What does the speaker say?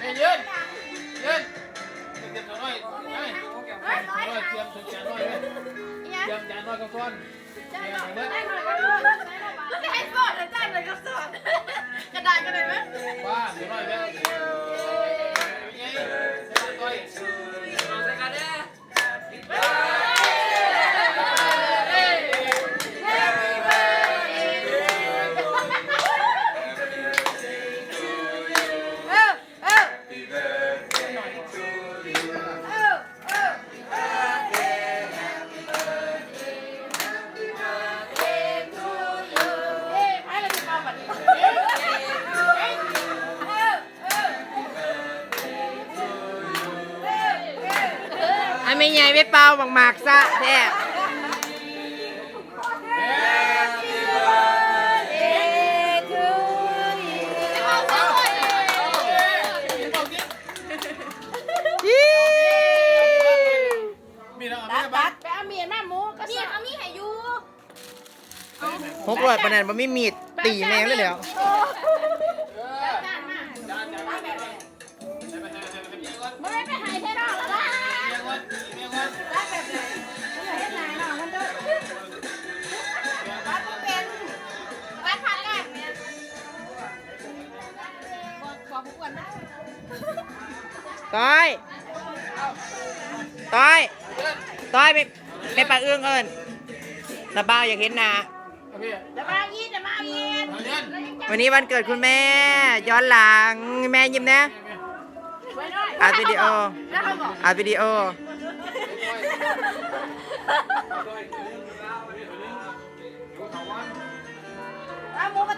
เฮ้ยยืนยืนเตรียมตัวน้อยเฮ้ยน้อยเตรียมตัวจานน้อยเว้ยเตรียมจานน้อยกับก้อนเตรียมเด้อไม่ให้สอนอาจารย์เลยก็สอนกระดานกันเลยไหมบ้าเดี๋ยวน้อยเด้อ เอออันไม่ใหญ่ไม่เป่าหมากหมากๆซะแท้ยี่มีแล้วตัมีดแล้วตัดไปเอาเมียนมาหมูก็มีเอามีให้อยู่หกร้อยปานนั้นบ่มีมีดตีแมงเลยแล้ว ต้อยต้อยต้อยไปไปปลาเอื้องเอิญระบ้าอยากเห็นหนาโอเคเดี๋ยวมาอีกเดี๋ยวมาอีกเอาเงินวันนี้วันเกิดคุณแม่ ย้อนหลังแม่ยิ้มนะอัดวิดีโอแล้วเขาบอกอัดวิดีโอเอามูก